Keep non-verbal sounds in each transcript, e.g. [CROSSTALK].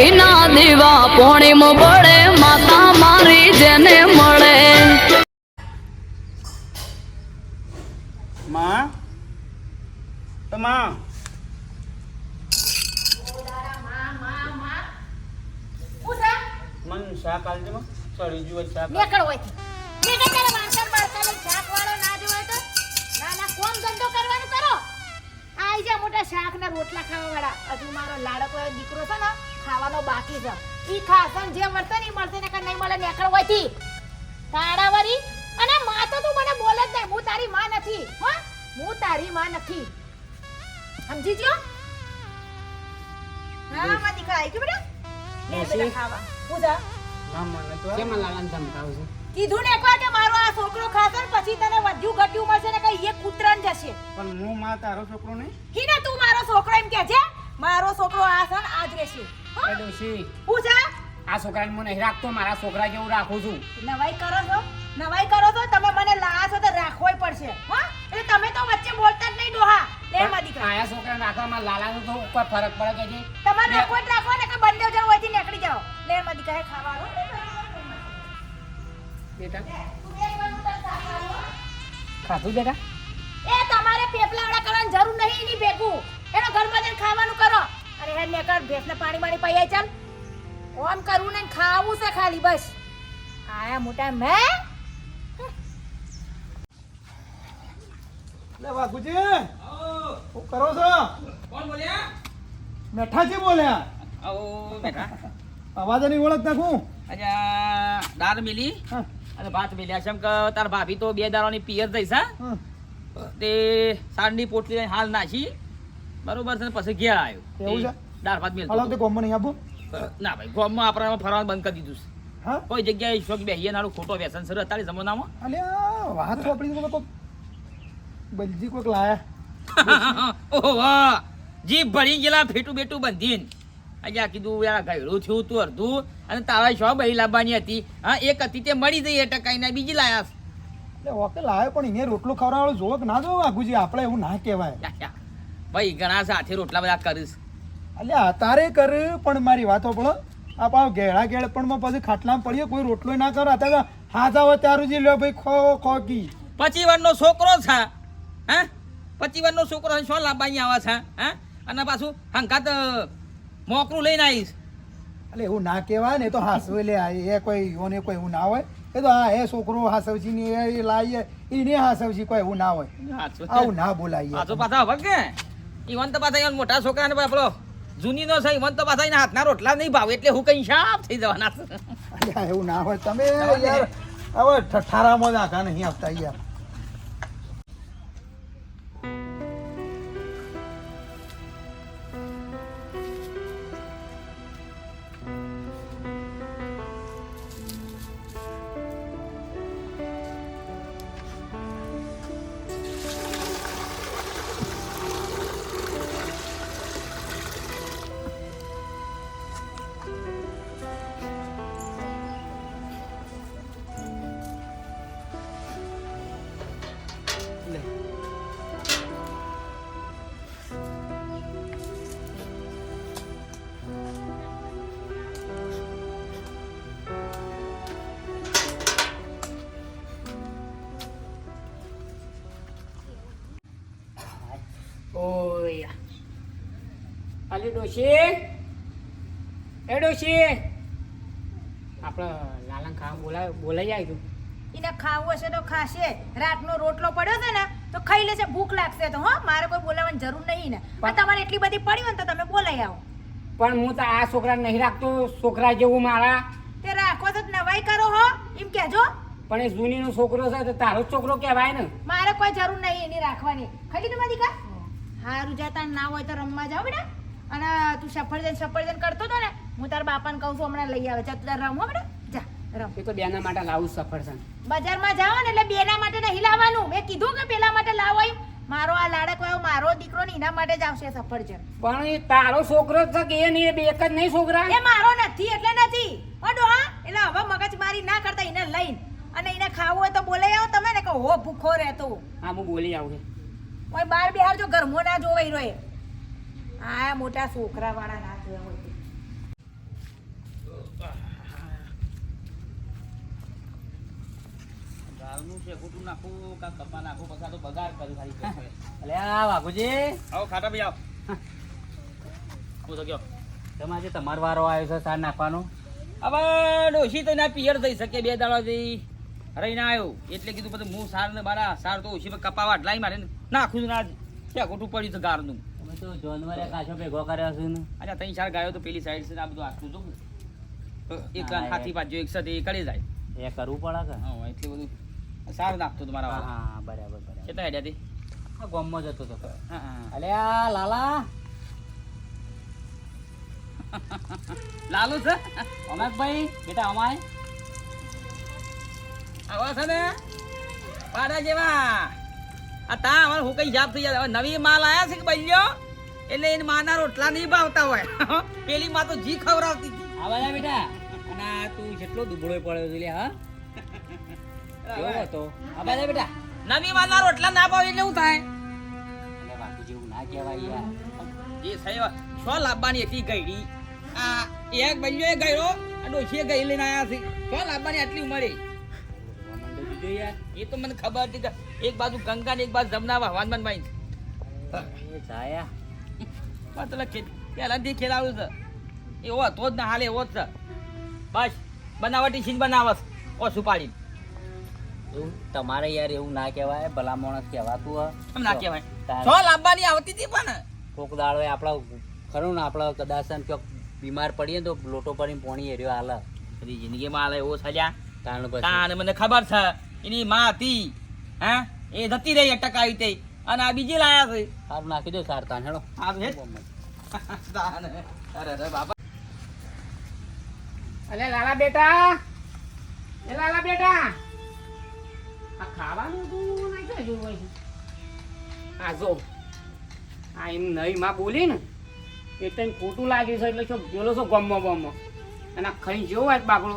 ઘીના દીવા પોણીમ બળે માતા મારી જેને મળે માં તો માં મન શાક આલજે માં શાક નીકળ. નીકળ તારે વાસણ ના તો. ના, ના, કોમ ધંધો કરવાનું કરો. આ આઈ જા મોટા શાકના રોટલા ખાવાવાળા. હજુ મારો લાડકો દીકરો છે ને, ખાવાનો બાકી છે. ઈ ખાસન જે મળશે ને ઈ મળશે ને કે નહીં મળે નીકળ હોયથી. તાળાવાળી. અને માં તો તું મને બોલે જ નહીં. હું તારી માં નથી હો? હું તારી માં નથી સમજી ગયો હા માં દીકરા આવી ગયો બેટા લે બેટા ખાવા પૂજા ના મને તો કેમ લાલન ધમકાવું છું કીધું ને એકવાર કે મારો આ છોકરો ખાશે પછી તને વધ્યું ઘટ્યું મળશે ને કઈ એક કૂતરાને જશે પણ હું માં તારો છોકરો નહીં કી ને તું મારો છોકરો એમ કે છે મારો છોકરો આ સન આજ આ જ રહેશે? એ ડોશી. આ છોકરાને હું નહીં રાખતો મારા છોકરા જેવું રાખું છું. નવાઈ કરો છો? નવાઈ કરો છો? તમે મને લાયા છો તો રાખવોય પડશે. હો? એટલે તમે તો વચ્ચે બોલતા જ નહીં ડોહા. લે માં દીકરા. આયા છોકરાને રાખવામાં લાલાનો તો કોઈ ફરક પડે કે છે તમારે. રાખવો જ રાખો ને કે બંને જણ હોયથી નીકળી જાઓ. લે માં દીકરા ખાવાનું. બેટા. ખાધું બેટા? એ તમારે પેપલાવાળા કરવાની જરૂર નહીં એની ભેગું. એનો ઘરમાં જઈને ખાવાનું કરો. અરે હે નેકર ભેંસને પાણી પાણી પૈયા ચાલ ઓમ કરવું ને ખાવું છે ખાલી બસ. આયા મોટા મે લે વાઘુજી શું કરો છો? કોણ બોલ્યા? મેઠાજી બોલ્યા. આવો બેટા. અવાજ નહીં ઓળખ નાખું અજા દાળ મિલી. હા, અને ભાત મિલ્યા છે એમ કે તાર ભાભી તો બે દારોની પિયર થઈ હા. હા. તે સાંજની પોટલી હાલ નાખી. બરોબર છે પછી ઘેર આવ્યો એવું છે? દાળ ભાત મેલ હાલો તે ગોમમાં નહીં આપો? ના ભાઈ ગોમમાં આપણે ફરવાનું બંધ કરી દીધું છે. હા? કોઈ જગ્યાએ શોખ બેહીએ નાળું ખોટો વ્યસન સર અત્યારે જમાનામાં. અલ્યા વાત આપણી તો બલજી કોક લાયા. [LAUGHS] ઓહો વાહ જીભ ભરી ગયેલા ફેટું બેટું બંધીને. અહીંયા કીધું યાર ગયડું થયું તું અડધું. અને તારા શો બહી લાવવાની હતી. હા એક હતી તે મળી જઈ ટકાઈને બીજી લાયા. એટલે ઓકે લાયો પણ એને રોટલો ખવડાવવાનું જોવો કે ના જોવો આગુજી આપણે એવું ના કહેવાય. ભાઈ ઘણા સાથે રોટલા બધા કરીશ. અલ્યા તારે કર પણ મારી વાતો પડો આ પાવ ઘેડા ઘેડ પણ પછી ખાટલામાં પડીએ કોઈ રોટલો ના કરો. અત્યારે હાથ આવે ત્યારું જી લ્યો ભાઈ ખો ખો કી. પચી વર્ષનો છોકરો છે. હા? પચી વર્ષનો છોકરો છે, શું લાંબા અહીંયા આવે છે? હા? અને પાછું હંકાત મોકરું લઈને આવીશ. એટલે એવું ના કહેવાય ને એ તો હાસવે લે આ એ કોઈ યોને કોઈ એવું ના હોય. એ તો હા એ છોકરો હાસવજી ને એ લાવીએ એને હાસવજી કોઈ એવું ના હોય. આવું ના બોલાય. પાછો કે? ઈવન તો પાછા મોટા છોકરાને પાછો પેલો જૂની નો છે, ઈવન તો પાછા એના હાથના રોટલા નહીં ભાવે, એટલે હું કઈ શાપ થઈ જવાના. એવું ના હોય તમે યાર હવે ઠઠારામાં જ નહીં આપતા યાર ઓય અલી ડોશી. એ ડોશી. આપણે લાલાને ખાવા બોલાય બોલાઈ આવ્યું એને ખાવું હશે તો ખાશે. રાતનો રોટલો પડ્યો છે ને તો ખાઈ લેશે. ભૂખ લાગશે તો હો મારે કોઈ બોલાવવાની જરૂર નહીં ને. પણ તમારે એટલી બધી પડી હોય ને તો તમે બોલાઈ આવો. પણ હું તો આ છોકરા નહીં રાખતો છોકરા જેવું મારા. તે રાખો તો નવાઈ કરો હો. એમ કહેજો. પણ એ જૂનીનો છોકરો છે તો તારો જ છોકરો કહેવાય ને. મારે કોઈ જરૂર નહીં એની રાખવાની. ખાલી તમારી દીકા હારું જતા ના હોય તો રમવા જાઓ બેટા. અને તું સફરજન સફરજન કરતો હતો ને હું તારા બાપાને કહું છું હમણાં લઈ આવે. ચાલ તાર રમો બેટા? જા રમ. એ તો બેના માટે લાવું સફરજન. બજારમાં જાઓ ને એટલે બેના માટે નહીં લાવવાનું. મેં કીધું કે પેલા માટે લાવો એમ મારો આ લાડક વાળો મારો દીકરો ને એના માટે જ આવશે સફરજન. પણ એ તારો છોકરો જ છે કે એ નહીં બે એક જ નહીં છોકરા. એ મારો નથી એટલે નથી. અડો હા એટલે હવે મગજમારી ના કરતા એને લઈને. અને એને ખાવું હોય તો બોલાઈ આવો તમે ને કે હો ભૂખો રહેતો. હા હું બોલી આવું કોઈ બાર બિહાર જો ઘરમાં ના જોવાઈ રહે આ મોટા છોકરા વાળા ના જોયા હોય છે ખોટું નાખું કપા નાખું પછી તો બગાડ કરું ખાલી આ વાઘુજી. આવો ખાટા ભાઈ આવો. હું. તમે આજે તમારો વારો આવ્યો છે સાર નાખવાનો? હવે ડોશી તો ના પિયર થઈ શકે બે દાડાથી. રહીને આવ્યો એટલે કીધું બધું હું સાર ને બારા સાર તો ઓછી કપાવા લાઈ મારે નાખું ના ત્યાં ખોટું પડ્યું છે ગારનું તમે તો જોનવરે કાચો ભેગો કર્યો છે ને. અચ્છા ત્રણ ચાર ગાયો તો પેલી સાઈડ છે ને આ બધું આખું જો તો એક હાથી પાછો એક સાથે એ કરી જાય. એ કરવું પડે કે? હા એટલું બધું સારું નાખતો તમારા હા બરાબર બરાબર. કેટલા હેડ્યાથી આ ગામમાં જતો હતો. અલે આ લાલા. લાલુ છે? અમરભાઈ બેટા અમાય. આવા છે ને? પાડા જેવા. આ તા હવે હું કઈ જાપ થઈ જાય? નવી માલ આયા છે કે બલ્યો એટલે એને માના રોટલા નહીં ભાવતા હોય. [LAUGHS] પેલી માં તો જી ખવડાવતી હતી. આ બેટા. અને તું જેટલો દુબળો પડ્યો છે હા? [LAUGHS] કેવો હતો? આ બધા બેટા. નવી માના રોટલા ના ભાવ એટલે શું થાય? અલે બાકી જેવું ના કહેવાય યાર. જે થયો સો લાવવાની હતી ગઈડી આ એક બલ્યો એ ગયો આ ડોશીએ ગઈ લઈને આયા છે. સો લાવવાની આટલી ઉંમરે. યાર. એ તો મને ખબર છે કે એક બાજુ ગંગા ને એક બાજુ જમના હવામાન ભાઈ જાયા. મતલબ કે પહેલાથી ખેલાવ્યું છે. એવો હતો જ ના હાલે એવો જ છે. બસ બનાવટી છીન બનાવસ ઓ સુપાડી એવું? તમારે યાર એવું ના કહેવાય ભલા માણસ કહેવાતું હોય. ના કહેવાય? છો લાવવાની આવતી હતી પણ. કોક દાડો આપણા ખરું ને આપણા કદાચ ક્યાંક બીમાર પડીએ તો લોટો પડીને પોણી એર્યો હાલ. બધી જિંદગીમાં હાલ એવો સજા તાણ મને ખબર છે. એની માં હતી હા? એ જતી રહી અટકાવી તે. અને આ બીજી લાયા છે. સારું નાખી દો સાર તાન હેડો. સારું હે? [LAUGHS] તાને. અરે અરે બાપા. અલે લાલા બેટા. એ લાલા બેટા. આ ખાવાનું તું નહીં જોયું હોય? આ જો. આ એમ નહીં માં બોલી ને. એ તને ખોટું લાગ્યું છે એટલે શું બોલો છો ગમો બમો અને આ ખાઈ જેવો જ બાપડો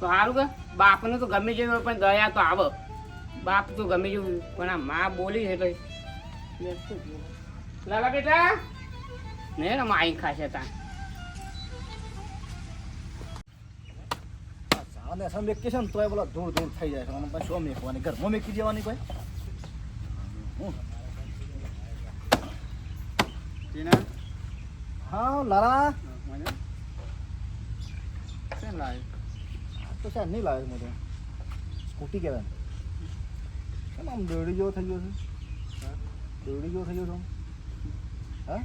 તો સારું કે બાપને તો ગમે જેવું હોય પણ દયા તો આવે. બાપ તો ગમે જેવું પણ આ માં બોલી છે એટલે લાલા બેટા ને ને માઈ ખાશે તા અને સમ વેકેશન તોય બોલો ધૂળ ધૂળ થઈ જાય છે. અને પછી શું મેકવાની ઘરમાં મેકી જવાની કોઈ? હું? હા લાલા? આ તો શા નહીં લાવે મોટો સ્કૂટી કહેવાય કેમ આમ દોડી જેવો થઈ ગયો છે. દોડી જેવો થઈ ગયો છે હા?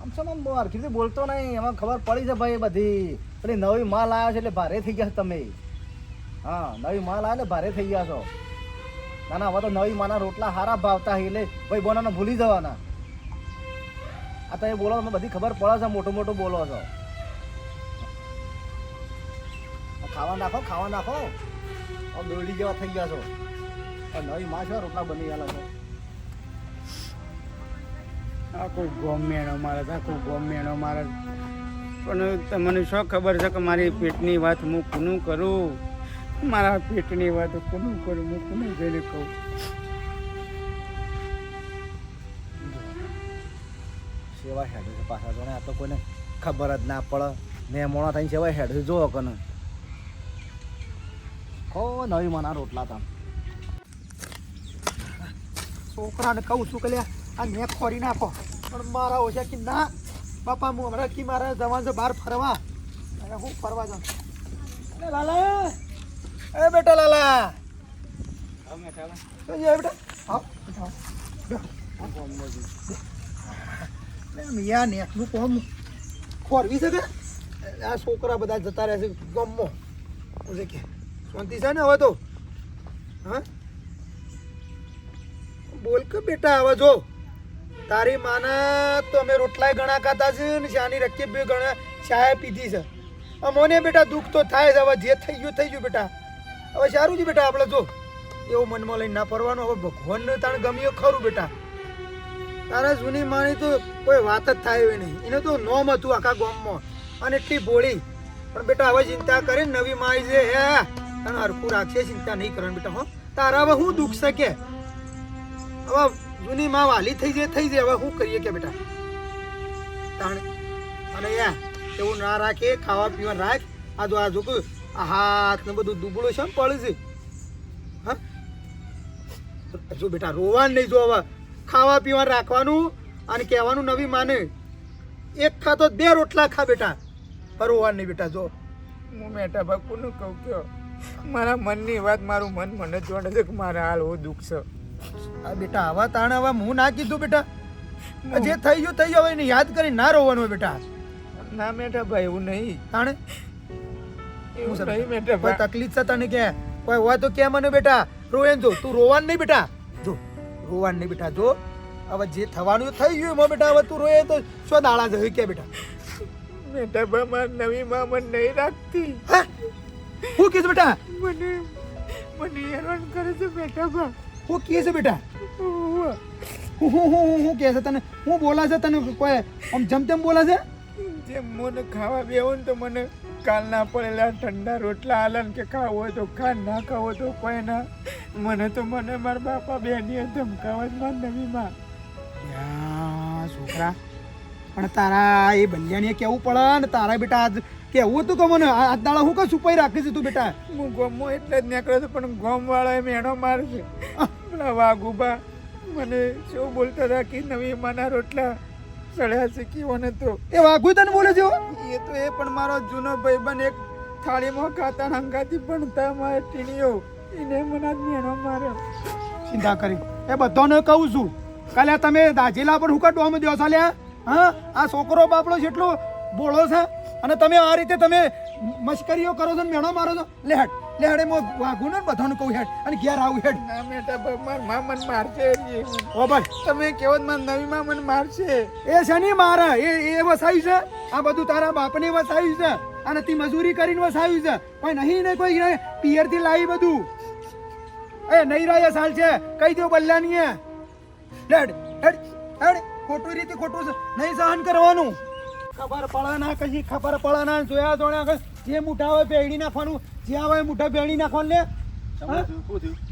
આમ છે આમ બહુ હરખી બોલતો નહીં. એમાં ખબર પડી છે ભાઈ બધી. પેલી નવી માલ આવ્યો છે એટલે ભારે થઈ ગયા છો તમે. હા નવી માલ આવ્યો એટલે ભારે થઈ ગયા છો. ના ના હવે તો નવી માના રોટલા હારા ભાવતા એટલે ભાઈ બોનાને ભૂલી જવાના. આ તમે બોલો તમે બધી ખબર પડે છે મોટું મોટું બોલો છો. ખાવા નાખો ખાવા નાખો. હવે દોડી જેવા થઈ ગયા છો. આ નવી માં છો રોટલા બની ગયા છો. આખું ગોમ મેણો મારે આ આખું ગોમેણો મારે. પણ મને શું ખબર છે કે મારી પેટની વાત હું કુનું કરું? મારા પેટની વાત કોનું કરું? હું કોને જઈને કહું? સેવા હેડ છે પાછા. જોને આ તો કોઈને ખબર જ ના પડે. મેં મોણા થઈને સેવા હેડ જો કને. કો નવી મના રોટલા તા છોકરાને કહું છું કે લે, આ મેં ખોરી નાખો. પણ મારા ઓછા કે ના, બાપા, હું હમણાં કે મારા જવાનું છે બહાર ફરવા. અરે, હું ફરવા જાઉં. અરે, લાલા. એ બેટા, લાલા. મિયા નેકનું કોમ ખોરવી છે આ છોકરા બધા જતા રહેશે ગમો. કે શાંતિ છે ને હવે તો? હા? બોલ કે બેટા, હવે જો. તારી માના તો અમે રોટલાય ઘણા ખાતા છે ને શાની રખી બે ઘણા ચાય પીધી છે. અમોને બેટા દુઃખ તો થાય છે, હવે જે થઈ ગયું થઈ ગયું બેટા. હવે સારું છે બેટા આપણે જો. એવું મનમાં લઈને ના ફરવાનું, હવે ભગવાનને તાણે ગમ્યું ખરું બેટા. તારા જૂની માની તો કોઈ વાત જ થાય એવી નહીં. એને તો નોમ હતું આખા ગામમાં. અને એટલી ભોળી પણ બેટા હવે ચિંતા કરી નવી માઈ છે, હે. તને હરખું રાખશે ચિંતા નહીં કરવાની બેટા, હો. તારા હવે હું દુઃખ કે? હવે જૂની માં વાલી થઈ જાય થઈ જાય, હવે શું કરીએ કે બેટા? તાણ અને યા એવું ના રાખે, ખાવા પીવા રાખ આ જો આ જો આ હાથ ને બધું દુબળું છે પડે છે. હા? જો બેટા રોવાનું નહીં જો હવે. ખાવા પીવા રાખવાનું અને કહેવાનું નવી માને. એક ખાતો બે રોટલા ખા બેટા. પણ રોવાનું નહીં બેટા, જો. હું મેટા બા કોનું કહું કયો મારા મનની વાત મારું મન મને જોડે છે કે મારે હાલ હું દુઃખ છે. આ બેટા આવા તાણ આવા હું ના કીધું બેટા? જે થઈ ગયું થઈ ગયું હવે એને યાદ કરી ના રોવાનું હોય બેટા. ના બેટા ભાઈ એવું નહીં. તાણે? એવું નહીં બેટા કોઈ ભાઈ તકલીફ છે તને કે? કોઈ હોય તો કે મને બેટા. રોયન જો તું રોવાનું નહીં બેટા. જો રોવાનું નહીં બેટા જો. હવે જે થવાનું થઈ ગયું એમાં બેટા હવે તું રોયે તો શું દાડા જશે કે બેટા? બેટા ભાઈ મારી નવી માં મને નહીં રાખતી. હા કીધું બેટા? મને મને હેરાન કરે છે બેટા બા. હું છે બેટા? હું હું હું કહે છે તને હું બોલા છે તને કોઈ? આમ જમ તેમ બોલા છે? જે મને ખાવા બેવું ને તો મને કાલના પડેલા ઠંડા રોટલા આલન કે ખાવો હોય તો ખા ના ખાવો તો કોઈ ના. મને તો મને મારા બાપા બેની ધમકાવા જ મારી નવી માં. છોકરા. પણ તારા એ બલ્યાને કેવું પડે ને તારા બેટા આજ કેવું હતું કે મને? આ દાડા હું કશું છુપાઈ રાખી છે તું બેટા? હું ગમો એટલે જ નીકળ્યો હતો પણ ગોમ વાળા મેણો મારશે. પેલા વાઘુબા મને શું બોલતા હતા કે નવી માના રોટલા સડ્યા છે કેવો તો. એ વાઘુ તને બોલે છે એ તો એ પણ મારો જૂનો ભાઈબંધ એક થાળીમાં ખાતા હંગાથી ભણતા મારે ટીણીઓ એને મને આજ મેણો માર્યો. ચિંતા કરી. એ બધાને કહું છું કાલે તમે દાજીલા પર હુકા ડોમ દો છો લ્યા હા? આ છોકરો બાપડો જેટલો બોળો છે અને તમે આ રીતે તમે મશ્કરીઓ કરો છો ને મેણો મારો છો? લે હેડ લે હેડ એમાં વાઘું ને બધાને કહું હેડ અને ઘેર આવું હેડ. ના મેટા માર મા મારશે ઓ ભાઈ. તમે કેવો મારી નવી માં મને મારશે. એ શની મારા એ એ વસાયું છે. આ બધું તારા બાપને વસાયું છે. અને તી મજૂરી કરીને વસાયું છે. કોઈ નહીં ને કોઈ પિયરથી લાવી બધું. એ નહીં રહ્યા સાલ છે. કઈ દો બલ્લાની હેડ હેડ હેડ ખોટું રીતે ખોટું છે. નહીં સહન કરવાનું. ખબર પડે ના કશી ખબર પડે ના. જોયા જોયા કઈ જે મુઠા હોય બેડી નાખવાનું. જે આવે મુઠા બેડી નાખવાનું લે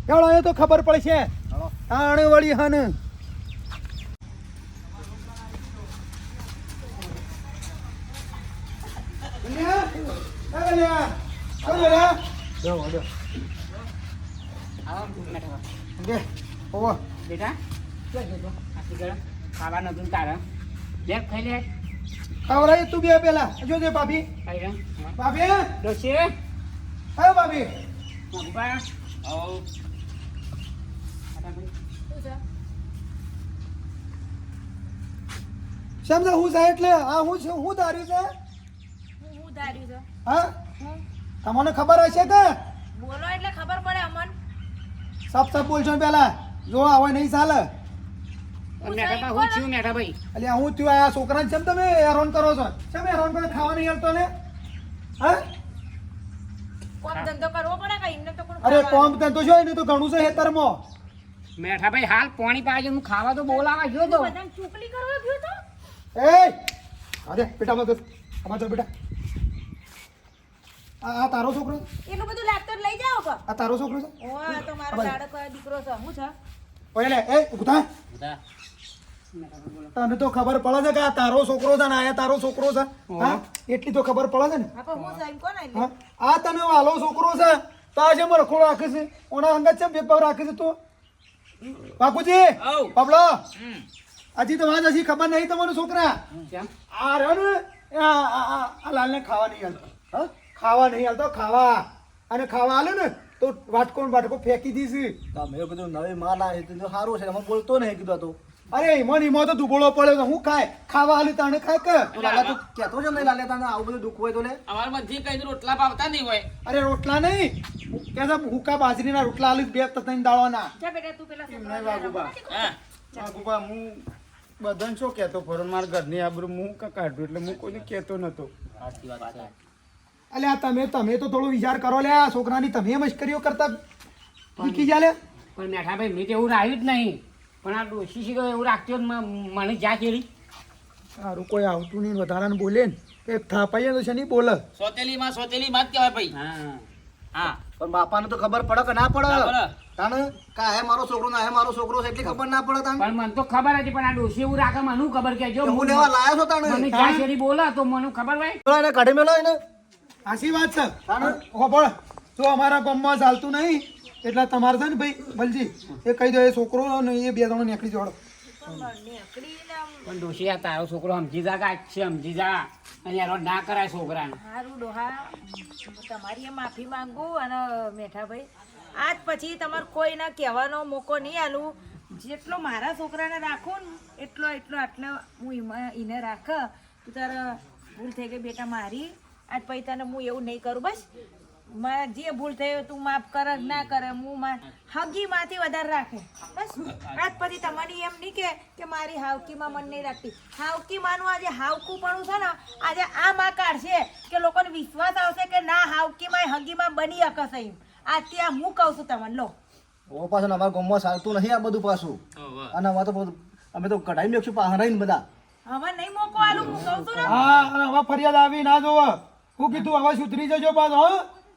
ચાલો એ તો ખબર પડશે. આણે વળી હન. બેટા. ખાવા નતું તારા. લે ખાઈ લે. ખવડાવી તું બે પેલા. જોજે ભાભી. ભાભી. ડોશી. હા ભાભી. સમજો હું જાય એટલે? આ હું છે? હું ધાર્યું છે? હું? હું ધાર્યું છે હા હું તમને ખબર હશે કે? બોલો એટલે ખબર પડે અમન. સાફ સાફ બોલજો પેલા. જો આવે નહીં ચાલે. મેઠા હું છું મેઠા ભાઈ હું થયું આ છોકરાને કેમ તમે હેરાન કરો છો? કેમ હેરાન કરો? ખાવા નહીં આવતો ને? હા? કોમ ધંધો કરવો પડે કે એમને તો અરે કોમ તો જો એને તો ઘણું છે હેતરમાં મેઠા હાલ પાણી પાજે હું ખાવા તો બોલાવા ગયો તો. બધાને ચૂકલી કરવા ગયો તો? એ અરે બેટા મત આમાં ચાલ બેટા. આ આ તારો છોકરો? બધું લાગતો લઈ કે આ તારો છોકરો છે? ઓ આ તો મારો લાડકો દીકરો છે. હું છે? ઓય લે એ તને તો ખબર પડે છે કે આ તારો છોકરો છે ને આ તારો છોકરો છે? હા? એટલી તો ખબર પડે છે ને? આ તને વાલો છોકરો છે? તો આજે મરખો રાખે છે? ઓના અંગત છે ભેદભાવ રાખે છે તું? બાપુજી. બાબલો હજી તો વાત હજી ખબર નહીં તમારું છોકરા? કેમ? આ રહ્યો ને આ આ- આ આ લાલને ખાવા નહીં હાલતો હા? ખાવા નહીં હાલતો ખાવા. અને ખાવા હાલે ને તો વાટકો વાટકો ફેંકી દીધી તમે કીધું નવી માલ આવે તો સારું છે એમાં બોલતો નહીં કીધું તો. અરે ઈમોન ઈમો તો દુબળો પડ્યો તો હું ખાય? ખાવા હાલી તાણે ખાય કે? તું લાલા તું કહેતો છે નહીં લાલે તને આવું બધું દુઃખ હોય તો લે. અમારા બધી કઈ રોટલા ભાવતા નહીં હોય. અરે રોટલા નહીં. કે તો હુકા બાજરીના રોટલા હાલી બે ત્રણ દાળવાના. જા બેટા તું પેલા નહીં વાગુબા. લાડકો હું. બધાને શું કહેતો? ફરો મારા ઘરની આબરૂ હું કા કાઢું એટલે હું કોઈને કહેતો નતો અલ્યા તમે તમે તો થોડો વિચાર કરો લે આ છોકરાની તમે મશ્કરીઓ કરતા. શીખી જા લે. પણ મેઠા ભાઈ મેં એવું રાખ્યું જ નહીં. પણ આ ડોશી શીખો એવું રાખતો જ મને જા કેળી સારું કોઈ આવતું નહીં વધારાને બોલે ને. એક થાપાઈએ તો છે નહીં બોલે. સોતેલી માં સોતેલી માં જ કહેવાય ભાઈ. હા. હા. પણ બાપાને તો ખબર પડે કે ના પડે. તાને કા હે મારો છોકરો ના હે મારો છોકરો છે એટલી ખબર ના પડે તાને પણ મને તો ખબર હતી પણ આ ડોશી એવું રાખે મને ખબર કે જો હું લેવા લાયો છો મને તાને જા શેરી બોલે તો મને ખબર ભાઈ પેલો એને કાઢી મેલો એને આશી વાત છે. ખબર? જો અમારા ગામમાં ચાલતું નહીં એટલે તમારે છે ને ભાઈ બલજી એ કહી દો એ છોકરો ને એ બે જણો નીકળી જોડો પણ ડોશી આ તારો છોકરો સમજી જા કે છે સમજી જા. અહીંયા ના કરાય છોકરાને. સારું ડોહા તમારી માફી માંગુ અને મેઠાભાઈ આજ પછી તમારે કોઈને કહેવાનો મોકો નહીં આલું. જેટલો મારા છોકરાને રાખું ને એટલો એટલો આટલો હું એને રાખ. તું તારા ભૂલ થઈ ગઈ બેટા મારી. આજ પછી તને હું એવું નહીં કરું બસ. મારે જે ભૂલ થઈ તું માફ કર કે ના કરે હું માં હગી માંથી વધારે રાખે. બસ. આજ પછી તમારી એમ નહીં કે કે મારી હાવકીમાં મન નહીં રાખતી. હાવકીમાંનું આજે હાવકું પણ છે ને આજે આ માં કાઢશે કે લોકોને વિશ્વાસ આવશે કે ના હાવકીમાં હગીમાં બની શકશે એમ. આ ત્યાં હું કહું છું તમને લો. ઓ પાછું અમારા ગામમાં ચાલતું નહીં આ બધું પાછું. અને હવે તો અમે તો કઢાઈ નાખશું પાહરાઈને બધા. હવે નહીં મોકો આલું હું કહું છું ને. હા અને હવે ફરિયાદ આવી ના જોવા હું કીધું હવે સુધરી જજો પાછો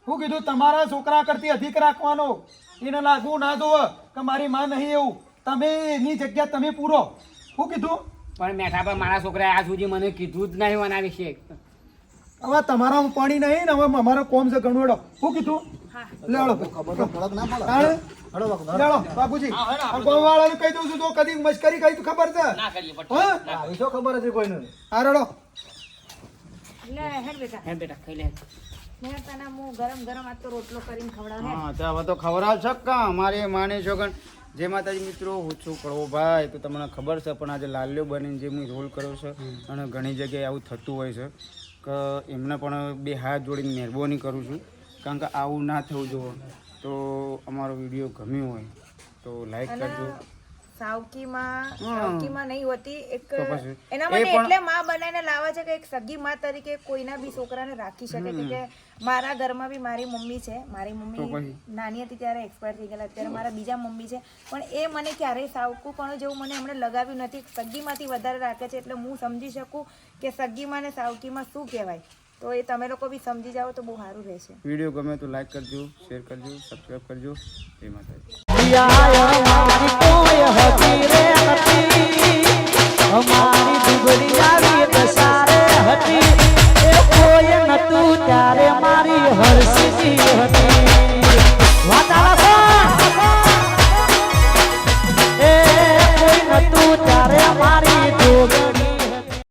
હો કીધું તમારા છોકરા કરતી અધિક રાખવાનો. એને લાગવું ના જોવે કે મારી માં નહીં એવું. તમે એની જગ્યા તમે પૂરો. હું કીધું પણ મેઠા પર મારા છોકરાએ આ સુધી મને કીધું જ નહીં આના વિશે. હવે તમારા પાણી નહીં ને હવે અમારો કોમ છે ઘણું હું કીધું લેડો ખબર ના પડે. બાપુજી. ગોવાળાને કહી દઉં છું તો કદી મશ્કરી કરી તું ખબર છે. ના કરીએ હા? ખબર છે કોઈને. આ રડો. લે હેડ બેટા. હે બેટા ખાઈ લે. મેં તને હું ગરમ ગરમ આજ તો રોટલો કરીને ખવડાવ હા? તો હવે તો ખવડાવ છે કા અમારી માની છોકન જે માતાજી મિત્રો હું છું કડવો ભાઈ તો તમને ખબર છે પણ આજે લાલ્યો બનીને જે હું રોલ કર્યો છે અને ઘણી જગ્યાએ આવું થતું હોય છે કે એમને પણ બે હાથ જોડીને મહેરબાની કરું છું. કારણ કે આવું ના થવું જોઈએ તો અમારો વીડિયો ગમ્યો હોય તો લાઈક કરજો. સાવકીમાં. સાવકીમાં નહીં હોતી. એક એના માટે પણ- એટલે માં બનાવીને લાવે છે કે એક સગી માં તરીકે કોઈના બી છોકરાને રાખી શકે કે મારા ઘરમાં બી મારી મમ્મી છે. મારી મમ્મી નાની હતી ત્યારે એક્સપાયર થઈ ગયેલા. અત્યારે મારા બીજા મમ્મી છે. પણ એ મને ક્યારેય સાવકું પણ જેવું મને એમણે લગાવ્યું નથી. સગીમાંથી વધારે રાખે છે એટલે હું સમજી શકું કે સગીમાં ને સાવકીમાં શું કહેવાય. તો એ તમે લોકો બી સમજી જાઓ તો બહુ સારું રહેશે. વીડિયો ગમે તો લાઈક કરજો શેર કરજો સબસ્ક્રાઈબ કરજો. જય માતાજી. અમારી હતી. એ કોઈ હતી